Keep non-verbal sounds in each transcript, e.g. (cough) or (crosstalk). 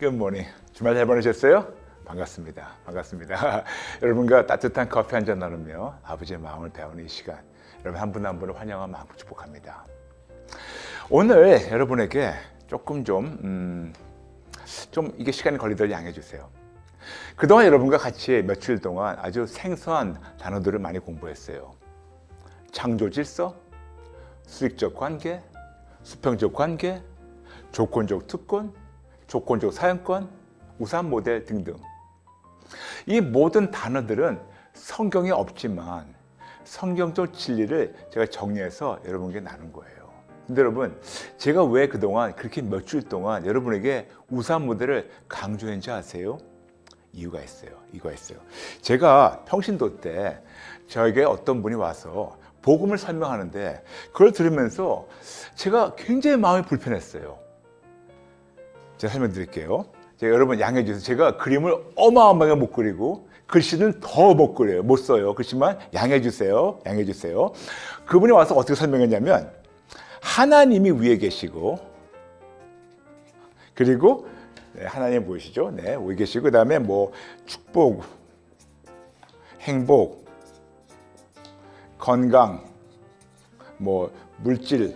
Good morning. 주말 잘 보내셨어요? 반갑습니다. 반갑습니다. (laughs) 여러분과 따뜻한 커피 한 잔 나누며 아버지의 마음을 배우는 이 시간. 여러분 한 분 한 분을 환영하며 마음 축복합니다. 오늘 여러분에게 조금 좀, 음, 좀 이게 시간이 걸리더라도 양해해 주세요. 그동안 여러분과 같이 며칠 동안 아주 생소한 단어들을 많이 공부했어요. 창조 질서, 수익적 관계, 수평적 관계, 조건적 특권, 조건적 사용권, 우산 모델 등등. 이 모든 단어들은 성경에 없지만 성경적 진리를 제가 정리해서 여러분께 나눈 거예요. 근데 여러분, 제가 왜 그동안 그렇게 몇 주일 동안 여러분에게 우산 모델을 강조했는지 아세요? 이유가 있어요. 이유가 있어요. 제가 평신도 때 저에게 어떤 분이 와서 복음을 설명하는데 그걸 들으면서 제가 굉장히 마음이 불편했어요. 제가 설명드릴게요. 제가 여러분 양해해 주세요. 제가 그림을 어마어마하게 못 그리고 글씨는 더 못 그려요. 못 써요. 그렇지만 양해해 주세요. 양해해 주세요. 그분이 와서 어떻게 설명했냐면 하나님이 위에 계시고 그리고 네, 하나님 보이시죠? 네, 위에 계시고 그다음에 뭐 축복, 행복, 건강, 뭐 물질,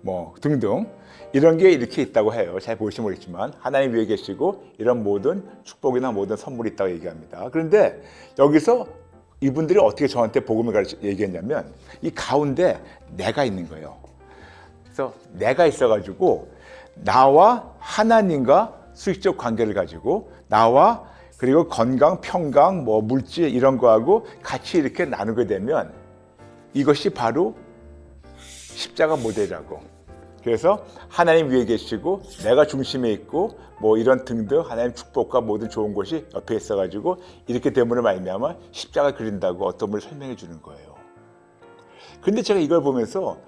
뭐 등등 이런 게 이렇게 있다고 해요. 잘 보시면 모르겠지만 하나님 위에 계시고 이런 모든 축복이나 모든 선물이 있다고 얘기합니다. 그런데 여기서 이분들이 어떻게 저한테 복음을 가르치 얘기했냐면 이 가운데 내가 있는 거예요. 그래서 내가 있어가지고 나와 하나님과 수익적 관계를 가지고 나와 그리고 건강, 평강, 뭐 물질 이런 거하고 같이 이렇게 나누게 되면 이것이 바로 십자가 모델이라고. 그래서 하나님 위에 계시고 내가 중심에 있고 뭐 이런 등등 하나님 축복과 모든 좋은 것이 옆에 있어가지고 이렇게 되므로 말미암아 십자가 그린다고 어떤 분을 설명해 주는 거예요. 근데 제가 이걸 보면서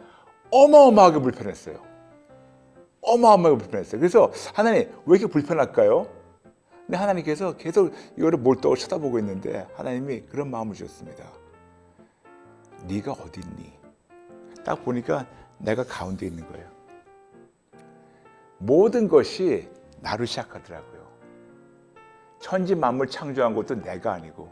어마어마하게 불편했어요. 어마어마하게 불편했어요. 그래서 하나님 왜 이렇게 불편할까요? 근데 하나님께서 계속 이거를 몰두하고 쳐다보고 있는데 하나님이 그런 마음을 주셨습니다. 네가 어디 있니? 딱 보니까 내가 가운데 있는 거예요. 모든 것이 나로 시작하더라고요. 천지 만물 창조한 것도 내가 아니고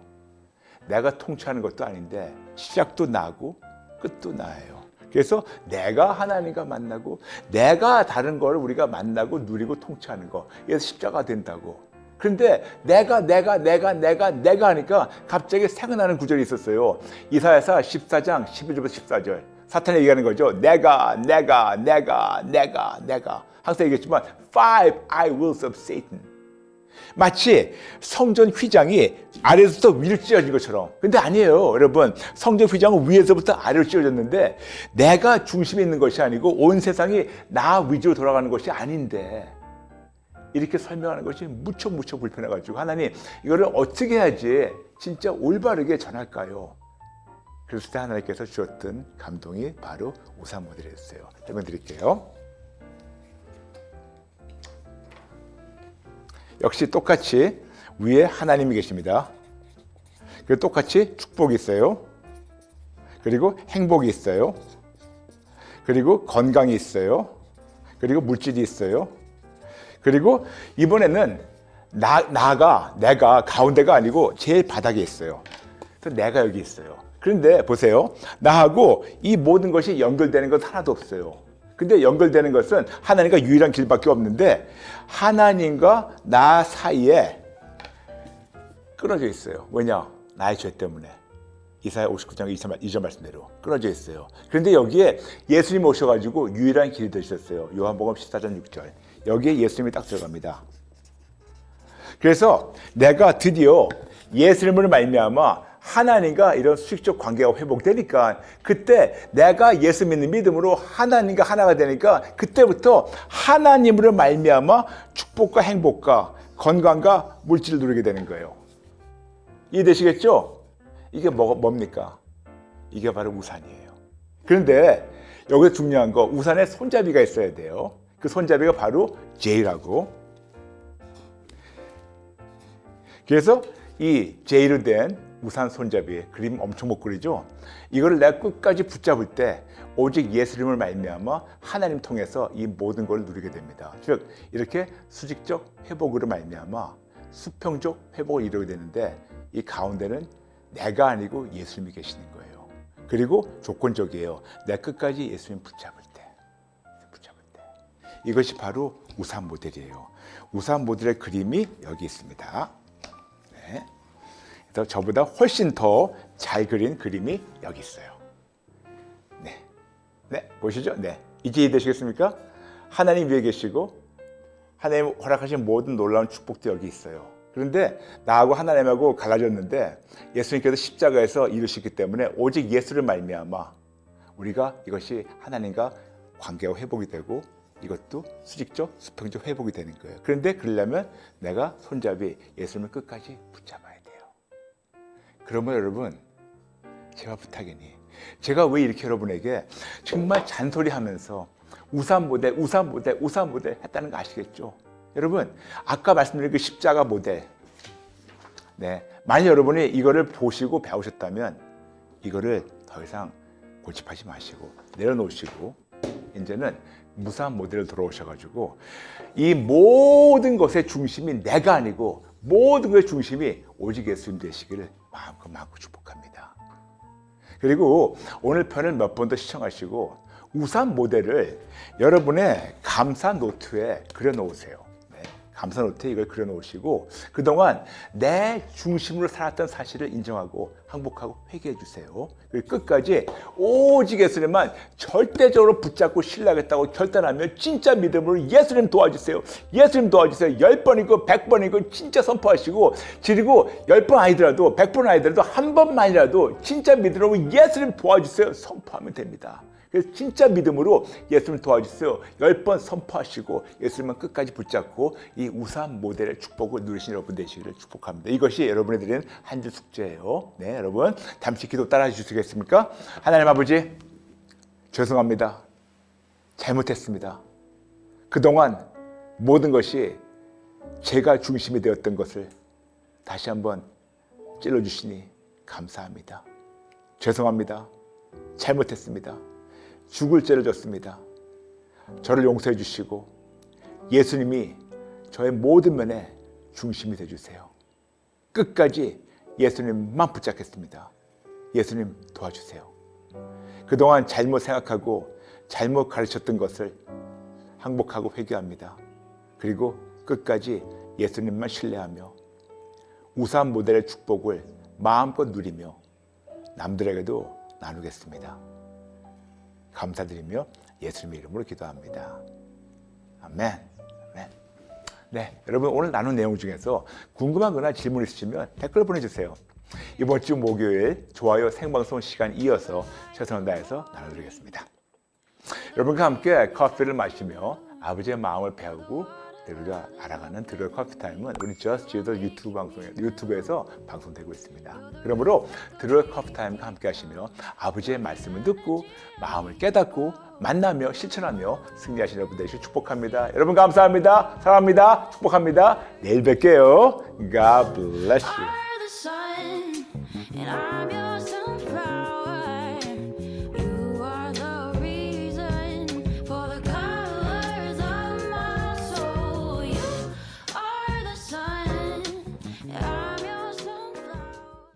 내가 통치하는 것도 아닌데 시작도 나고 끝도 나예요. 그래서 내가 하나님과 만나고 내가 다른 걸 우리가 만나고 누리고 통치하는 거. 그래서 십자가 된다고. 그런데 내가 내가 내가 내가 내가 하니까 갑자기 생각나는 구절이 있었어요. 이사야서 14장 11절부터 14절. 사탄이 얘기하는 거죠. 내가 내가 내가 내가 내가 항상 얘기했지만 five I wills of Satan. 마치 성전 휘장이 아래에서부터 위로 찢어진 것처럼. 근데 아니에요. 여러분. 성전 휘장은 위에서부터 아래로 찢어졌는데 내가 중심에 있는 것이 아니고 온 세상이 나 위주로 돌아가는 것이 아닌데 이렇게 설명하는 것이 무척 무척 불편해가지고 하나님 이거를 어떻게 해야지 진짜 올바르게 전할까요? 그랬을 때 하나님께서 주었던 감동이 바로 우산 모델이었어요. 설명 드릴게요. 역시 똑같이 위에 하나님이 계십니다. 그리고 똑같이 축복이 있어요. 그리고 행복이 있어요. 그리고 건강이 있어요. 그리고 물질이 있어요. 그리고 이번에는 나, 나가, 내가 가운데가 아니고 제일 바닥에 있어요. 그래서 내가 여기 있어요. 그런데 보세요. 나하고 이 모든 것이 연결되는 것 하나도 없어요. 근데 연결되는 것은 하나님과 유일한 길밖에 없는데 하나님과 나 사이에 끊어져 있어요. 왜냐? 나의 죄 때문에. 이사야 59장 2절, 2절 말씀대로 끊어져 있어요. 그런데 여기에 예수님 오셔가지고 유일한 길이 되셨어요. 요한복음 14장 6절. 여기에 예수님이 딱 들어갑니다. 그래서 내가 드디어 예수님을 말미암아 하나님과 이런 수익적 관계가 회복되니까 그때 내가 예수 믿는 믿음으로 하나님과 하나가 되니까 그때부터 하나님으로 말미암아 축복과 행복과 건강과 물질을 누리게 되는 거예요. 이해되시겠죠? 이게 뭐, 뭡니까? 이게 바로 우산이에요. 그런데 여기서 중요한 거 우산에 손잡이가 있어야 돼요. 그 손잡이가 바로 J라고. 그래서 이 J로 된 우산 손잡이 그림 엄청 못 그리죠. 이거를 내가 끝까지 붙잡을 때 오직 예수님을 말미암아 하나님 통해서 이 모든 걸 누리게 됩니다. 즉 이렇게 수직적 회복으로 말미암아 수평적 회복을 이루게 되는데 이 가운데는 내가 아니고 예수님이 계시는 거예요. 그리고 조건적이에요. 내 끝까지 예수님 붙잡을 때, 붙잡을 때. 이것이 바로 우산 모델이에요. 우산 모델의 그림이 여기 있습니다. 네. 그래서 저보다 훨씬 더 잘 그린 그림이 여기 있어요. 네. 네, 보시죠? 네. 이제 이해되시겠습니까? 하나님 위에 계시고 하나님 허락하신 모든 놀라운 축복도 여기 있어요. 그런데 나하고 하나님하고 갈라졌는데 예수님께서 십자가에서 이루시기 때문에 오직 예수를 말미암아 우리가 이것이 하나님과 관계가 회복이 되고 이것도 수직적 수평적 회복이 되는 거예요. 그런데 그러려면 내가 손잡이 예수님을 끝까지 돼요. 그러면 여러분 제가 부탁이니 제가 왜 이렇게 여러분에게 정말 잔소리하면서 우산 모델, 우산 모델, 우산 모델 했다는 거 아시겠죠? 여러분 아까 말씀드린 그 십자가 모델 네 만약 여러분이 이거를 보시고 배우셨다면 이거를 더 이상 고집하지 마시고 내려놓으시고 이제는 무산 모델을 들어오셔가지고 이 모든 것의 중심이 내가 아니고 모든 것의 중심이 오직 예수님 되시기를 마음껏 마음껏 축복합니다. 그리고 오늘 편을 몇 번 더 시청하시고 우산 모델을 여러분의 감사 노트에 그려 놓으세요. 네, 감사 노트에 이걸 그려 놓으시고 그동안 내 중심으로 살았던 사실을 인정하고 항복하고 회개해 주세요. 끝까지 오직 예수님만 절대적으로 붙잡고 신뢰하겠다고 결단하면 진짜 믿음으로 예수님 도와주세요. 예수님 도와주세요. 열 번이고 백 번이고 진짜 선포하시고 그리고 열번 아니더라도 백번 아니더라도 한 번만이라도 진짜 믿음으로 예수님 도와주세요. 선포하면 됩니다. 그래서 진짜 믿음으로 예수님 도와주세요. 열 번 선포하시고 예수님만 끝까지 붙잡고 이 우산 모델의 축복을 누리신 여러분 되시기를 축복합니다. 이것이 여러분이 드리는 한 주 숙제예요. 네, 여러분 잠시 기도 따라 주시겠습니까? 하나님 아버지 죄송합니다. 잘못했습니다. 그동안 모든 것이 제가 중심이 되었던 것을 다시 한번 찔러주시니 감사합니다. 죄송합니다. 잘못했습니다. 죽을 죄를 졌습니다. 저를 용서해 주시고 예수님이 저의 모든 면에 중심이 돼 주세요. 끝까지 예수님만 붙잡겠습니다. 예수님 도와주세요. 그동안 잘못 생각하고 잘못 가르쳤던 것을 항복하고 회개합니다. 그리고 끝까지 예수님만 신뢰하며 우산 모델의 축복을 마음껏 누리며 남들에게도 나누겠습니다. 감사드리며 예수님의 이름으로 기도합니다. 아멘. 아멘. 네, 여러분 오늘 나눈 내용 중에서 궁금하거나 질문 있으시면 댓글 보내주세요. 이번 주 목요일 좋아요 생방송 시간 이어서 최선을 다해서 나눠드리겠습니다. 여러분과 함께 커피를 마시며 아버지의 마음을 배우고 우리가 알아가는 드로의 커피 타임은 우리 저스트 지더 유튜브 방송에 유튜브에서 방송되고 있습니다. 그러므로 드로의 커피 타임과 함께 하시며 아버지의 말씀을 듣고 마음을 깨닫고 만나며 실천하며 승리하시는 여러분 되시길 축복합니다. 여러분 감사합니다. 사랑합니다. 축복합니다. 내일 뵐게요. God bless you.